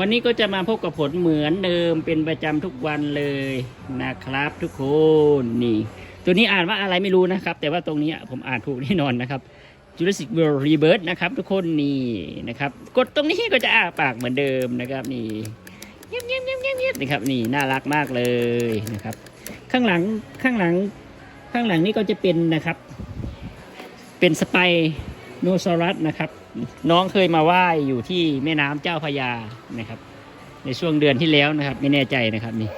วันนี้ก็จะมาพบกับผลเหมือนเดิมเป็นประจำทุกวันเลยนะครับ ทุกคนนี่ ตัวนี้อ่านว่าอะไรไม่รู้นะครับ แต่ว่าตรงนี้ผมอ่านถูกแน่นอนนะครับ Jurassic World Rebirth นะครับ ทุกคนนี่นะครับ กดตรงนี้ก็จะอ้าปากเหมือนเดิมนะครับ นี่เงียบเงียบเงียบเงียบเงียบนะครับนี่น่ารักมากเลยนะครับ ข้างหลังข้างหลัง ข้างหลังนี่ก็จะเป็นนะครับ เป็นสไปโนซอรัสนะครับ น้องเคยมาว่ายอยู่ที่แม่น้ำเจ้าพยานะครับ ในช่วงเดือนที่แล้วนะครับ ไม่แน่ใจนะครับนี่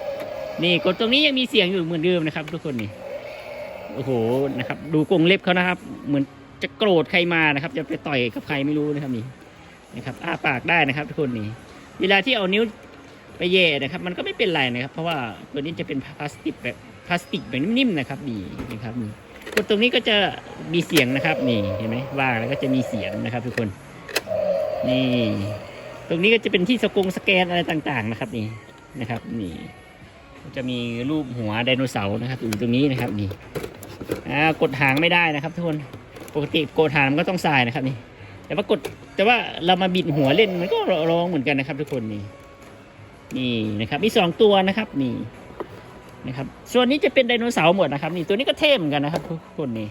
นี่กดตรงนี้ยังมีเสียงอยู่เหมือนเดิมนะครับ ทุกคนนี่โอ้โหนะครับ ดูกรงเล็บเขานะครับ เหมือนจะโกรธใครมานะครับ จะไปต่อยกับใครไม่รู้นะครับนี่นะครับอ้าปากได้นะครับ ทุกคนนี่เวลาที่เอานิ้วไปแย่นะครับ มันก็ไม่เป็นไรนะครับ เพราะว่าตัวนี้จะเป็นพลาสติกแบบพลาสติกแบบนิ่มๆนะครับนี่นะครับนี่ กดตรงนี้ก็จะมีเสียงนะครับ นี่เห็นไหมว่างแล้วก็จะมีเสียงนะครับ ทุกคน นี่ ตรงนี้ก็จะเป็นที่สกงสแกนอะไรต่างๆ นะครับ นี่นะครับ นี่ จะมีรูปหัวไดโนเสาร์นะครับอยู่ตรงนี้นะครับ นี่อ่ากดหางไม่ได้นะครับ ทุกคนปกติกดหางมันก็ต้องสายนะครับ นี่ แต่ว่ากดแต่ว่าเรามาบิดหัวเล่นมันก็ร้องเหมือนกันนะครับ ทุกคนนี่นี่นะครับ มีสองตัวนะครับ นี่ นะครับ ส่วนนี้จะเป็นไดโนเสาร์หมดนะครับ นี่ตัวนี้ก็เท่เหมือนกันนะครับ ทุกคนนี่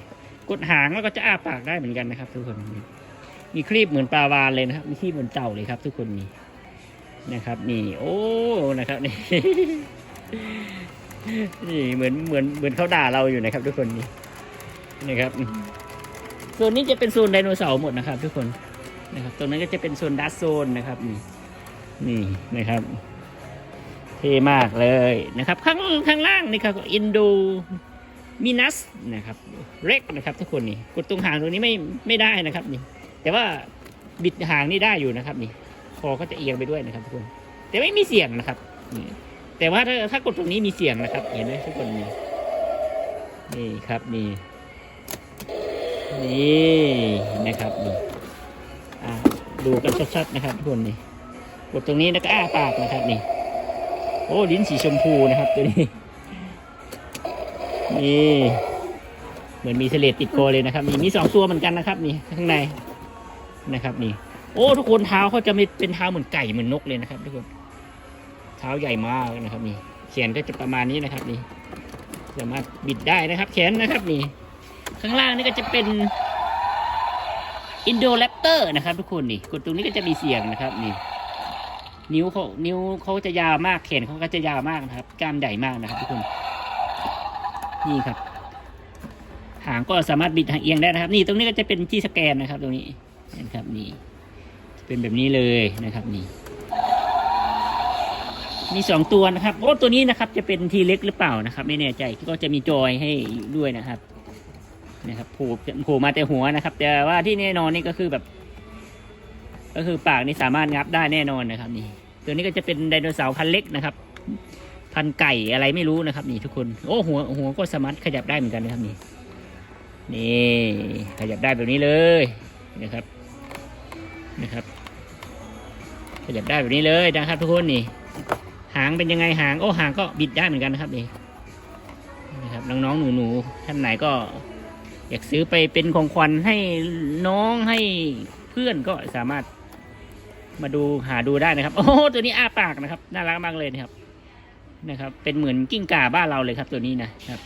กดหางแล้วก็จะอ้าปากได้เหมือนกันนะครับ ทุกคนนี่มีครีบเหมือนปลาวาฬเลยนะครับ มีครีบเหมือนเต่าเลยครับ ทุกคนนี่นะครับ นี่ โอ้นะครับนี่นี่เหมือนเหมือนเหมือนเขาด่าเราอยู่นะครับ ทุกคนนี่นะครับโซนนี้จะเป็นโซนไดโนเสาร์หมดนะครับ ทุกคนนะครับ ตรงนั้นก็จะเป็นโซนดัสโซนนะครับ นี่นี่นะครับ เท่มากเลยนะครับ ข้างข้างล่างนี่ครับอินโดมินัสนะครับเร็กนะครับทุกคนนี่กดตรงหางตรงนี้ไม่ไม่ได้นะครับนี่ แต่ว่าบิดหางนี่ได้อยู่นะครับนี่คอก็จะเอียงไปด้วยนะครับทุกคน แต่ไม่มีเสียงนะครับนี่แต่ว่าถ้าถ้ากดตรงนี้มีเสียงนะครับ เห็นไหมทุกคนนี่นี่ครับนี่นี่นะครับนี่ดูกันชัดๆนะครับทุกคนนี่กดตรงนี้แล้วก็อ้าปากนะครับนี่ โอ้ลิ้นสีชมพูนะครับตัวนี้นี่เหมือนมีเสลดติดคอเลยนะครับนี่มีสองตัวเหมือนกันนะครับ นี่ข้างในนะครับ นี่ โอ้ทุกคนเท้าเขาจะไม่เป็นเท้าเหมือนไก่เหมือนนกเลยนะครับ ทุกคน เท้าใหญ่มากนะครับ นี่แขนก็จะประมาณนี้นะครับ นี่สามารถบิดได้นะครับ แขนนะครับ นี่ ข้างล่างนี่ก็จะเป็นอินโดแรปเตอร์นะครับ ทุกคนนี่กดตรงนี้ก็จะมีเสียงนะครับ นี่ นิ้วเขานิ้วเขาจะยาวมากแขนเขาก็จะยาวมากนะครับกล้ามใหญ่มากนะครับทุกคนนี่ครับ หางก็สามารถบิดหางเอียงได้นะครับ นี่ตรงนี้ก็จะเป็นที่สแกนนะครับ ตรงนี้นะครับนี่เป็นแบบนี้เลยนะครับนี่ มีสองตัวนะครับโอ้ตัวนี้นะครับ จะเป็นทีเล็กหรือเปล่านะครับ ไม่แน่ใจก็จะมีจอยให้ด้วยนะครับนะครับโผล่โผล่มาแต่หัวนะครับ แต่ว่าที่แน่นอนนี่ก็คือแบบ ก็คือปากนี่สามารถงับได้แน่นอนนะครับ นี่ ตัวนี้ก็จะเป็นไดโนเสาร์พันเล็กนะครับ พันไก่อะไรไม่รู้นะครับ นี่ทุกคนโอ้หัวหัวก็สามารถขยับได้เหมือนกันนะครับนี่นี่ขยับได้แบบนี้เลยนะครับนะครับ ขยับได้แบบนี้เลยนะครับทุกคนนี่ หางเป็นยังไงหางโอ้หางก็บิดได้เหมือนกันนะครับนี่นะครับน้องๆหนูๆท่านไหนก็ อยากซื้อไปเป็นของขวัญให้น้องให้เพื่อนก็สามารถ มาดูหาดูได้นะครับ โอ้ตัวนี้อ้าปากนะครับ น่ารักมากเลยนะครับ นะครับ เป็นเหมือนกิ้งก่าบ้านเราเลยครับ ตัวนี้นะครับ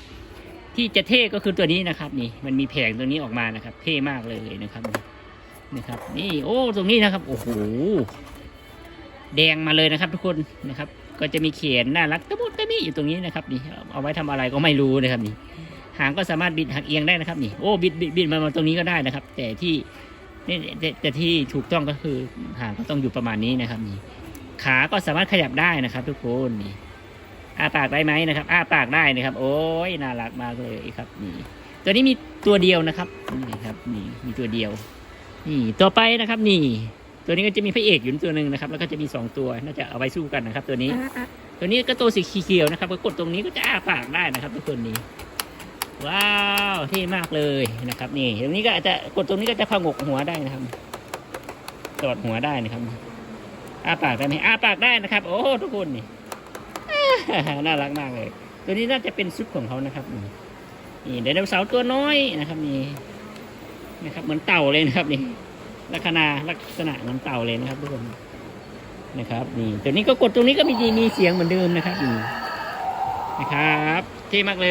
ที่จะเท่ก็คือตัวนี้นะครับ นี่ มันมีแผงตัวนี้ออกมานะครับ เท่มากเลยนะครับ นะครับ นี่ โอ้ ตรงนี้นะครับ โอ้โห แดงมาเลยนะครับ ทุกคนนะครับ ก็จะมีเขียนน่ารักตะมุตะมิอยู่ตรงนี้นะครับ นี่ เอาไว้ทำอะไรก็ไม่รู้นะครับ นี่ หางก็สามารถบิดหักเอียงได้นะครับ นี่ โอ้ บิดบิดบิดมาตรงนี้ก็ได้นะครับ แต่ที่ นี่แต่แต่ที่ถูกต้องก็คือหางก็ต้องอยู่ประมาณนี้นะครับนี่ขาก็สามารถขยับได้นะครับ ทุกคนนี่อ้าปากได้ไหมนะครับอ้าปากได้นะครับ โอ้ยน่ารักมากเลยครับนี่ตัวนี้มีตัวเดียวนะครับนี่ครับนี่มีตัวเดียว นี่ต่อไปนะครับ นี่ ตัวนี้ก็จะมีพระเอกอยู่ตัวหนึ่งนะครับ แล้วก็จะมีสองตัวน่าจะเอาไว้สู้กันนะครับ ตัวนี้ ตัวนี้ก็ตัวสีเขียวนะครับก็กดตรงนี้ก็จะอ้าปากได้นะครับทุกคนนี่ ว้าวเท่มากเลยนะครับ นี่ตรงนี้ก็อาจจะกดตรงนี้ก็จะพองกหัวได้นะครับตอดหัวได้นะครับอ้าปากได้ไหมอ้าปากได้นะครับ โอ้ทุกคนนี่น่ารักมากเลย ตัวนี้น่าจะเป็นซุปของเขานะครับนี่นี่ไดโนเสาร์ตัวน้อยนะครับ นี่นะครับ เหมือนเต่าเลยนะครับนี่ลักษณะลักษณะเหมือนเต่าเลยนะครับทุกคนนะครับ นี่ตัวนี้ก็กดตรงนี้ก็มีมีเสียงเหมือนเดิมนะครับนี่นะครับเท่มากเลย